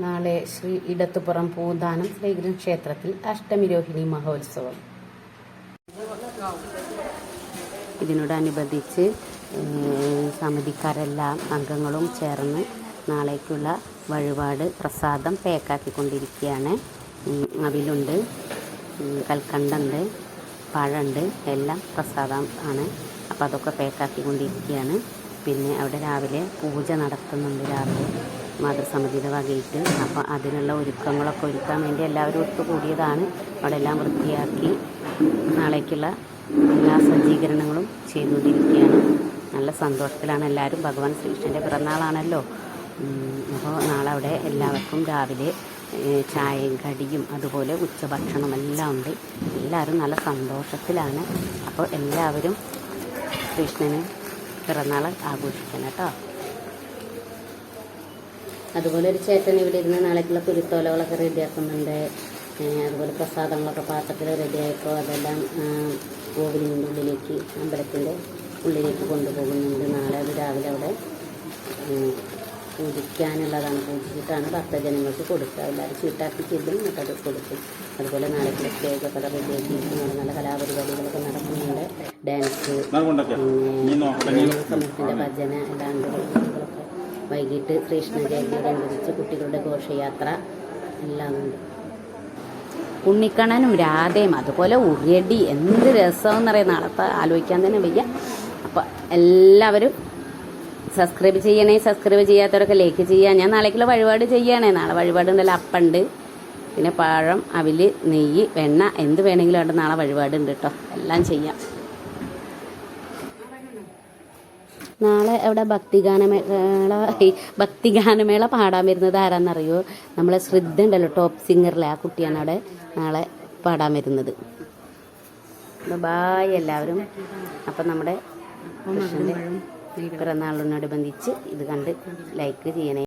നാളെ ശ്രീ ഇടത്തുപുറം പൂന്താനം ശ്രീകൃഷ്ണ ക്ഷേത്രത്തിൽ അഷ്ടമിരോഹിണി മഹോത്സവം. ഇതിനോടനുബന്ധിച്ച് സമിതിക്കാരെല്ലാം അംഗങ്ങളും ചേർന്ന് നാളേക്കുള്ള വഴിപാട് പ്രസാദം പേക്കാക്കിക്കൊണ്ടിരിക്കുകയാണ്. അവിലുണ്ട് കൽക്കണ്ടുണ്ട് പഴമുണ്ട് എല്ലാം പ്രസാദം ആണ്. അപ്പോൾ അതൊക്കെ പേക്കാക്കിക്കൊണ്ടിരിക്കുകയാണ്. പിന്നെ അവിടെ രാവിലെ പൂജ നടത്തുന്നുണ്ട് രാവിലെ. മാതൃസമിതിയുടെ വകയിട്ട് അപ്പോൾ അതിനുള്ള ഒരുക്കങ്ങളൊക്കെ ഒരുക്കാൻ വേണ്ടി എല്ലാവരും ഒത്തുകൂടിയതാണ്. അവിടെ എല്ലാം വൃത്തിയാക്കി നാളേക്കുള്ള എല്ലാ സജ്ജീകരണങ്ങളും ചെയ്തുകൊണ്ടിരിക്കുകയാണ്. നല്ല സന്തോഷത്തിലാണ് എല്ലാവരും. ഭഗവാൻ ശ്രീകൃഷ്ണന്റെ പിറന്നാളാണല്ലോ. അപ്പോൾ നാളെ അവിടെ എല്ലാവർക്കും രാവിലെ ചായയും കടിയും അതുപോലെ ഉച്ചഭക്ഷണം എല്ലാം ഉണ്ട്. എല്ലാവരും നല്ല സന്തോഷത്തിലാണ്. അപ്പോൾ എല്ലാവരും കൃഷ്ണന് പിറന്നാൾ ആഘോഷിക്കണം കേട്ടോ. അതുപോലെ ഒരു ചേട്ടൻ ഇവിടെ ഇരുന്ന് നാളേക്കുള്ള കുരുത്തോലകളൊക്കെ റെഡിയാക്കുന്നുണ്ട് അതുപോലെ പ്രസാദങ്ങളൊക്കെ പാത്രത്തിൽ റെഡിയായപ്പോൾ അതെല്ലാം ഗോവിലിന്റെ ഉള്ളിലേക്ക് അമ്പലത്തിന്റെ ഉള്ളിലേക്ക് കൊണ്ടുപോകുന്നുണ്ട്. നാളെ അത് രാവിലെ അവിടെ പൂജിക്കാനുള്ളതാണ്. പൂജിച്ചിട്ടാണ് ഭക്തജനങ്ങൾക്ക് കൊടുക്കുക. എല്ലാവരും ചീട്ടാക്കി ചെല്ലും എന്നിട്ട് അത് കൊടുക്കും. അതുപോലെ നാളേക്കുള്ള സ്റ്റേജൊക്കെ റെഡിയാക്കി നല്ല നല്ല കലാപരിപാടികളൊക്കെ നടക്കുന്നുണ്ട്. ഡാൻസ് പിന്നെ സമൂഹത്തിന്റെ ഭജന എല്ലാം ഉണ്ട്. വൈകിട്ട് കൃഷ്ണ ജയന്തിയോടനുബന്ധിച്ച് കുട്ടികളുടെ ഘോഷയാത്ര എല്ലാം ഉണ്ട്. ഉണ്ണിക്കണ്ണനും രാധയും അതുപോലെ ഉറിയടി എന്ത് രസമെന്ന് പറയാം നാളത്തെ ആലോചിക്കാൻ തന്നെ വയ്യ. അപ്പം എല്ലാവരും സബ്സ്ക്രൈബ് ചെയ്യണേ സബ്സ്ക്രൈബ് ചെയ്യാത്തവരൊക്കെ ലൈക്ക് ചെയ്യുക. ഞാൻ നാളേക്കുള്ള വഴിപാട് ചെയ്യണേ നാളെ വഴിപാടുണ്ടല്ലോ അപ്പുണ്ട്. പിന്നെ പഴം അവിൽ നെയ്യ് വെണ്ണ എന്ത് വേണമെങ്കിലും അവിടെ നാളെ വഴിപാടുണ്ട് കേട്ടോ. എല്ലാം ചെയ്യാം. നാളെ അവിടെ ഭക്തിഗാനമേള ഭക്തിഗാനമേള പാടാൻ വരുന്നത് ആരാന്നറിയോ? നമ്മളെ ശ്രദ്ധ ഉണ്ടല്ലോ ടോപ്പ് സിംഗറിലെ ആ കുട്ടിയാണ് അവിടെ നാളെ പാടാൻ വരുന്നത്. ബായ് എല്ലാവരും. അപ്പം നമ്മുടെ പിറന്നാളിനോടനുബന്ധിച്ച് ഇത് കണ്ട് ലൈക്ക് ചെയ്യണേ.